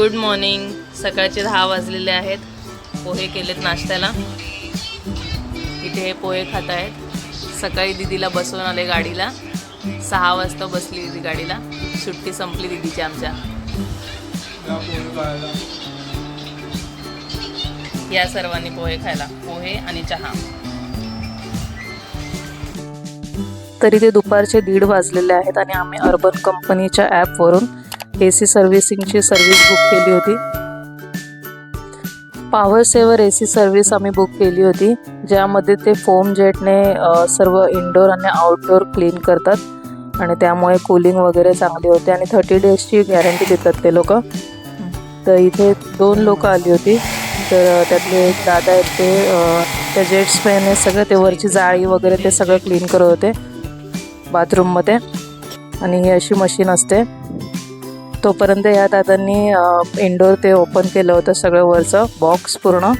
Good morning. सकाळचे दहा वाजलेले आहेत. पोहे केलेत नाश्त्याला. इथे हे पोहे खात आहेत सकाळी दिदीला बसवून आले गाडीला. सहा वाजता बसली दिदी गाडीला. सुट्टी संपली दिदीची आमच्या. या या सर्वांनी पोहे खायला. पोहे आणि चहा. तरी ते दुपारचे दीड वाजलेले आहेत आणि आम्ही अर्बन कंपनीच्या ॲपवरून ए सी सर्व्हिसिंगची सर्व्हिस बुक केली होती. Power saver A C service आम्ही बुक केली होती ज्यामध्ये ते फोम जेटने सर्व इनडोअर आणि आउटडोअर क्लीन करतात. आणि त्यामुळे कूलिंग वगैरे चांगली होते आणि थर्टी डेजची गॅरंटी देतात ते लोक. तर इथे दोन लोक आली होती. तर त्यातले एक दादा आहेत ते त्या जेट्स स्प्रेने सगळं ते वरची जाळी वगैरे ते सगळं क्लीन करत होते बाथरूममध्ये. आणि ही अशी मशीन असते. तोपर्यंत या दादांनी इंडोर ते ओपन केलं होतं सगळं वरचं बॉक्स पूर्ण.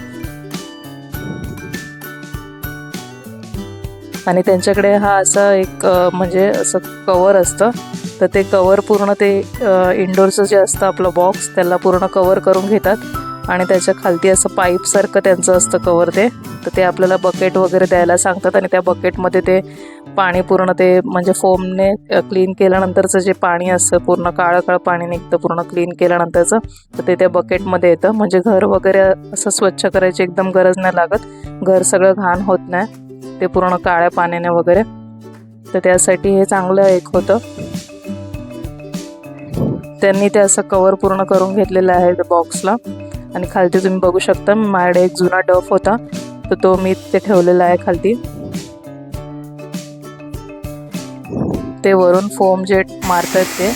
आणि त्यांच्याकडे हा असा एक म्हणजे असं कवर असतं. तर ते कवर पूर्ण ते इंडोरचं जे असतं आपलं बॉक्स त्याला पूर्ण कवर करून घेतात. आणि त्याच्या खालती असं पाईपसारखं त्यांचं असतं कवर ते. तर ते आपल्याला बकेट वगैरे द्यायला सांगतात आणि त्या बकेटमध्ये ते पाणी पूर्ण ते म्हणजे फोमने क्लीन केल्यानंतरचं जे पाणी असतं पूर्ण काळं काळं पाणी निघतं पूर्ण क्लीन केल्यानंतरचं तर ते त्या बकेटमध्ये येतं. म्हणजे घर वगैरे असं स्वच्छ करायची एकदम गरज नाही लागत. घर सगळं घाण होत नाही. ते पूर्ण काळ्या पाण्याने वगैरे. तर त्यासाठी हे चांगलं एक होतं. त्यांनी ते असं कवर पूर्ण करून घेतलेलं आहे त्या बॉक्सला आणि खालती तुम्ही बघू शकता माझ्याकडे एक जुना डफ होता तर तो मी ते ठेवलेला आहे खालती. ते वरून फोम जेट मारतात ते.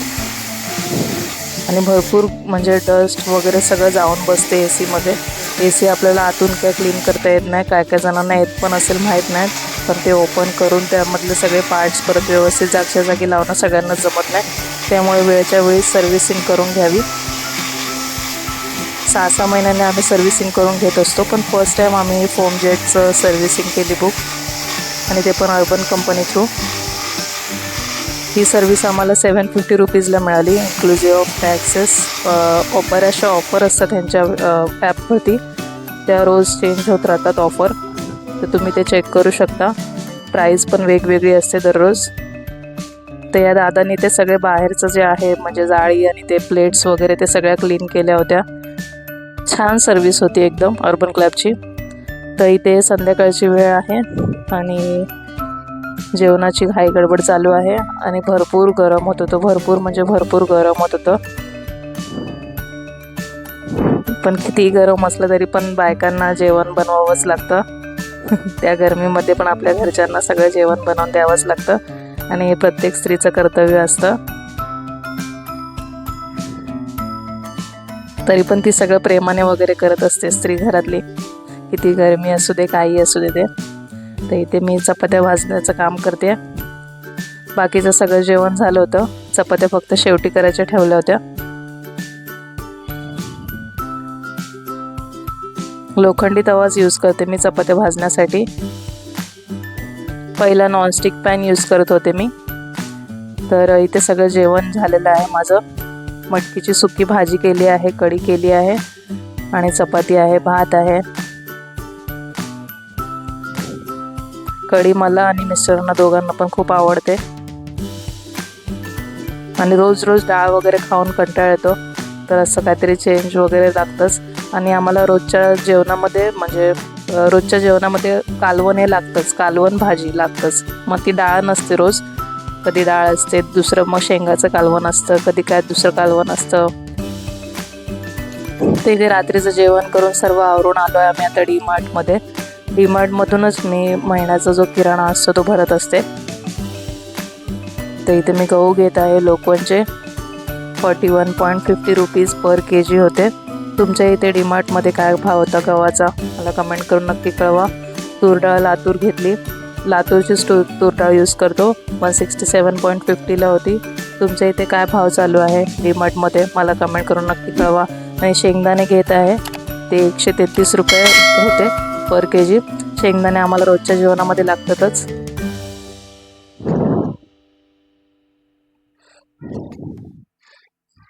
आणि भरपूर म्हणजे डस्ट वगैरे सगळं जाऊन बसते ए सीमध्ये ए सी आपल्याला आतून काय क्लीन करता येत नाही काय काय जणांना येत पण असेल माहीत नाही. पण ते ओपन करून त्यामधले सगळे पार्ट्स परत व्यवस्थित जागच्या जागी लावणं सगळ्यांना जमत नाही. त्यामुळे वेळच्या वेळी सर्व्हिसिंग करून घ्यावी. सहा सहा महिन्याने आम्ही सर्व्हिसिंग करून घेत असतो. पण फर्स्ट टाईम आम्ही फोम जेटचं सर्व्हिसिंग केली बुक आणि ते पण अर्बन कंपनी थ्रू ही सर्व्हिस आम्हाला सेवन फिफ्टी रुपीजला मिळाली इन्क्लुझिव्ह ऑफ टॅक्सेस बऱ्याचशा ऑफर असतात त्यांच्या ॲपवरती त्या रोज चेंज होत राहतात ऑफर तर तुम्ही ते चेक करू शकता. प्राईस पण वेगवेगळी असते दररोज. तर या दादानी ते सगळे बाहेरचं जे आहे म्हणजे जाळी आणि ते प्लेट्स वगैरे ते सगळ्या क्लीन केल्या होत्या. छान सर्विस होती एकदम अर्बन क्लॅबची तर इथे संध्याकाळची वेळ आहे आणि जेवणाची घाई गडबड चालू आहे आणि भरपूर गरम होत होतं. भरपूर म्हणजे भरपूर गरम होत होतं. पण किती गरम असलं तरी पण बायकांना जेवण बनवावंच लागतं. त्या गरमीमध्ये पण आपल्या घरच्यांना सगळं जेवण बनवून द्यावंच लागतं. आणि हे प्रत्येक स्त्रीचं कर्तव्य असतं. तरी पण ती सगळं प्रेमाने वगैरे करत असते स्त्री घरातली. किती गरमी असू दे काही असू दे ते. तर इथे मी चपात्या भाजण्याचं काम करते. बाकीचं सगळं जेवण झालं होतं. चपात्या फक्त शेवटी करायच्या ठेवल्या होत्या. लोखंडी तवाच यूज करते मी चपात्या भाजण्यासाठी. पहिला नॉनस्टिक पॅन यूज करत होते मी. तर इथे सगळं जेवण झालेलं आहे माझं. मटकीची सुकी भाजी केली आहे कढी केली आहे आणि चपाती आहे भात आहे. कढी मला आणि मिस्टरांना दोघांना पण खूप आवडते. आणि रोज रोज डाळ वगैरे खाऊन कंटाळ येतो. तर असं काहीतरी चेंज वगैरे लागतंच. आणि आम्हाला रोजच्या जेवणामध्ये म्हणजे रोजच्या जेवणामध्ये कालवण हे लागतंच. कालवण भाजी लागतंच. मग ती डाळ नसते रोज. कधी डाळ असते दुसरं मग शेंगाचं कालवण असतं कधी काय दुसरं कालवण असतं. ते इथे रात्रीचं जेवण करून सर्व आवरून आलो आहे आम्ही आता डी मार्टमध्ये डी मार्टमधूनच मी महिन्याचा जो किराणा असतो तो भरत असते. तर इथे मी गहू घेत आहे लोकवनचे. Forty one point fifty rupees per K G होते. तुमच्या इथे डीमार्टमध्ये काय भाव होता गव्हाचा? मला कमेंट करून नक्की कळवा. तूर डाळ लातूर घेतली. लातूरची स्टो तोटा यूज करतो. वन सिक्स्टी सेवन पॉईंट फिफ्टीला होती. तुमच्या इथे काय भाव चालू आहे? डीमार्टमध्ये मला कमेंट करून नक्की कळवा. आणि शेंगदाणे घेत आहे. ते एकशे तेहतीस रुपये होते पर के जी शेंगदाणे आम्हाला रोजच्या जीवनामध्ये लागतातच.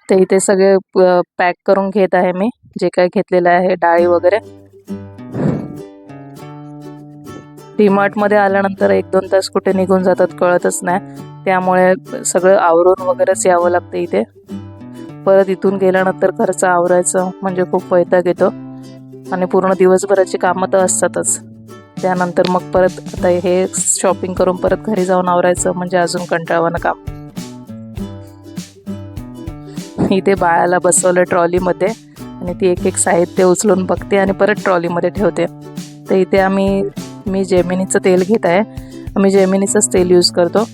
ते इथे सगळे पॅक करून घेत आहे मी. जे काय घेतलेलं आहे डाळी वगैरे. डीमार्टमध्ये आल्यानंतर एक दोन तास कुठे निघून जातात कळतच नाही. त्यामुळे सगळं आवरून वगैरेच यावं लागतं इथे. परत इथून गेल्यानंतर घरचं आवरायचं म्हणजे खूप वैताग येतो. आणि पूर्ण दिवसभराची कामं तर असतातच. त्यानंतर मग परत आता हे शॉपिंग करून परत घरी जाऊन आवरायचं म्हणजे अजून कंटाळवानं काम. इथे बाळाला बसवलं ट्रॉलीमध्ये आणि ती एक एक साहित्य उचलून बघते आणि परत ट्रॉलीमध्ये ठेवते. तर इथे आम्ही मी जेमिनीचं तेल घेत आहे. आम्ही जेमिनीचंच तेल यूज करतो.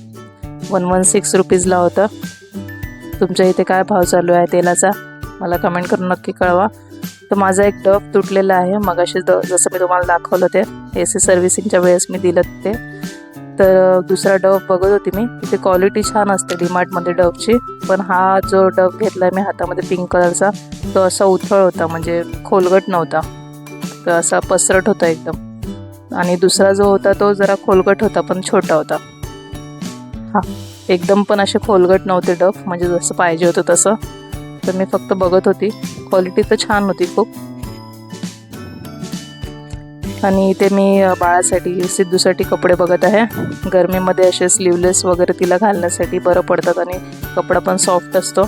वन वन सिक्स रुपीजला होतं. तुमच्या इथे काय भाव चालू आहे तेलाचा? मला कमेंट करून नक्की कळवा. तर माझा एक टप तुटलेला आहे. मगाशी ड जसं मी तुम्हाला दाखवलं ते ए सी सर्व्हिसिंगच्या वेळेस मी दिलं ते. तर दुसरा डव बघत होती मी. तिथे क्वालिटी छान असते डीमार्टमध्ये डवची पण हा जो डव घेतला मी हातामध्ये पिंक कलरचा तो असा उथळ होता म्हणजे खोलगट नव्हता. तर असा पसरट होता एकदम. आणि दुसरा जो होता तो जरा खोलगट होता पण छोटा होता. हा एकदम पण असे खोलगट नव्हते डफ म्हणजे जसं पाहिजे होतं तसं. तर मी फक्त बघत होती. क्वालिटी तर छान होती खूप. आणि इथे मी बाळासाठी सिद्धूसाठी कपडे बघत आहे. गरमीमध्ये असे स्लीवलेस वगैरे तिला घालण्यासाठी बरं पडतात आणि कपडा पण सॉफ्ट असतो.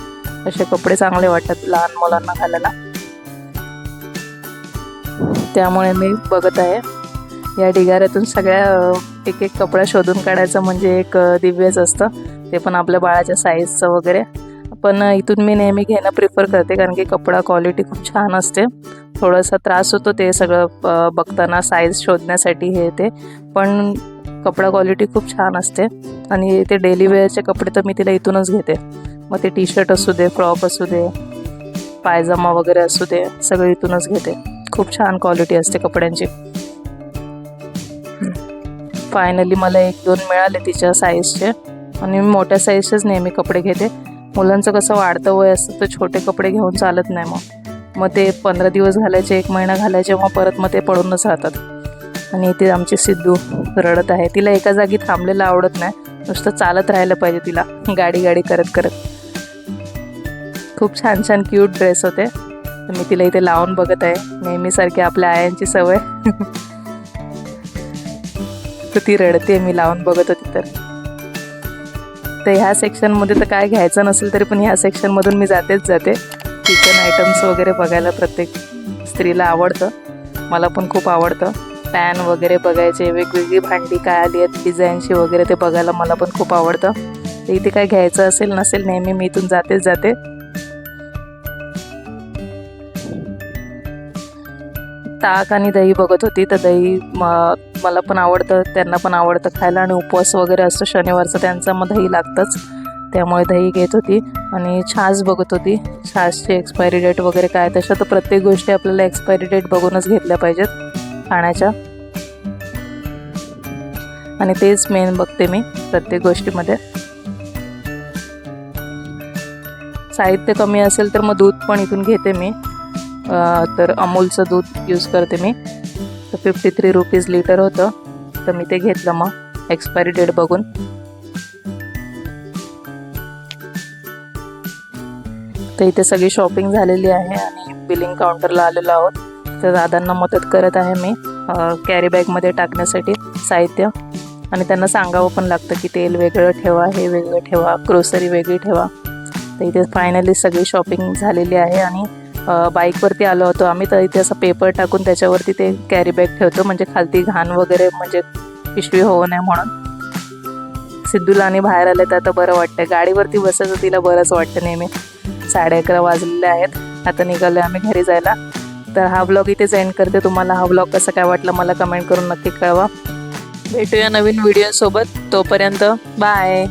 असे कपडे चांगले वाटतात लहान मुलांना घालायला. त्यामुळे मी बघत आहे. या ढिगाऱ्यातून सगळ्या एक एक कपडा शोधून काढायचं म्हणजे एक दिव्यच असतं. ते पण आपल्या बाळाच्या साईजचं वगैरे. पण इथून मी नेहमी घेणं प्रिफर करते कारण की कपडा क्वालिटी खूप छान असते. थोडासा त्रास होतो ते सगळं बघताना साईज शोधण्यासाठी हे ते. पण कपडा क्वालिटी खूप छान असते. आणि ते डेली वेअरचे कपडे तर मी तिला इथूनच घेते. मग ते टी शर्ट असू दे फ्रॉक असू दे पायजमा वगैरे असू दे सगळं इथूनच घेते. खूप छान क्वालिटी असते कपड्यांची. फायनली मला एक दोन मिळाले तिच्या साईजचे आणि मी मोठ्या साईजचेच नेहमी कपडे घेते. मुलांचं कसं वाढतं वय असतं तर छोटे कपडे घेऊन चालत नाही मग. मग ते पंधरा दिवस घालायचे एक महिना घालायचे मग परत मग ते पडूनच राहतात. आणि इथे आमची सिद्धू रडत आहे. तिला एका जागी थांबलेलं आवडत नाही. नुसतं चालत राहायला पाहिजे तिला. गाडी गाडी करत करत. खूप छान छान क्यूट ड्रेस होते. मी तिला इथे लावून बघत आहे. नेहमीसारखी आपल्या आयांची सवय. तर ती रडते मी लावून बघत होती तर. तर ह्या सेक्शनमध्ये तर काय घ्यायचं नसेल तरी पण ह्या सेक्शनमधून मी जातेच जाते. किचन आयटम्स वगैरे बघायला प्रत्येक स्त्रीला आवडतं. मला पण खूप आवडतं. पॅन वगैरे बघायचे वेगवेगळी भांडी काय आली आहेत डिझाईनची वगैरे ते बघायला मला पण खूप आवडतं. तर इथे काय घ्यायचं असेल नसेल नेहमी मी इथून जातेच जाते. ताक आणि दही बघत होती. तर दही मला पण आवडतं. त्यांना पण आवडतं खायला आणि उपवास वगैरे असतो शनिवारचा त्यांचा मग दही लागतंच. त्यामुळे दही घेत होती आणि छास बघत होती. छासची एक्सपायरी डेट वगैरे काय तशा तर प्रत्येक गोष्टी आपल्याला एक्सपायरी डेट बघूनच घेतल्या पाहिजेत खाण्याच्या. आणि तेच मेन बघते मी प्रत्येक गोष्टीमध्ये. साहित्य कमी असेल तर मग दूध पण इथून घेते मी. तर अमूलचं दूध यूज करते मी. तर फिफ्टी थ्री रुपीज लिटर होतं. तर मी ते घेतलं मग. एक्सपायरी डेट बघून. तर इथे सगळी शॉपिंग झालेली आहे आणि बिलिंग काउंटरला आलेलो आहोत. तर दादांना मदत करत आहे मी कॅरी बॅगमध्ये टाकण्यासाठी साहित्य. आणि त्यांना सांगावं पण लागतं की तेल वेगळं ठेवा हे वेगळं ठेवा ग्रोसरी वेगळी ठेवा. तर इथे फायनली सगळी शॉपिंग झालेली आहे आणि बाईकवरती आलो होतो. आम्ही तर इथे असं पेपर टाकून त्याच्यावरती ते कॅरी बॅग ठेवतो. म्हणजे खालती घाण वगैरे म्हणजे पिशवी होऊ नये म्हणून. सिद्धूला आणि बाहेर आले तर आता बरं वाटतं गाडीवरती बसायचं तिला बरंच वाटतं नेहमी. साडे अकरा वाजलेले आहेत. आता निघालो आम्ही घरी जायला. तर हा ब्लॉग इथेच एंड करते. तुम्हाला हा ब्लॉग कसा काय वाटला मला कमेंट करून नक्की कळवा. भेटूया नवीन व्हिडिओसोबत तोपर्यंत बाय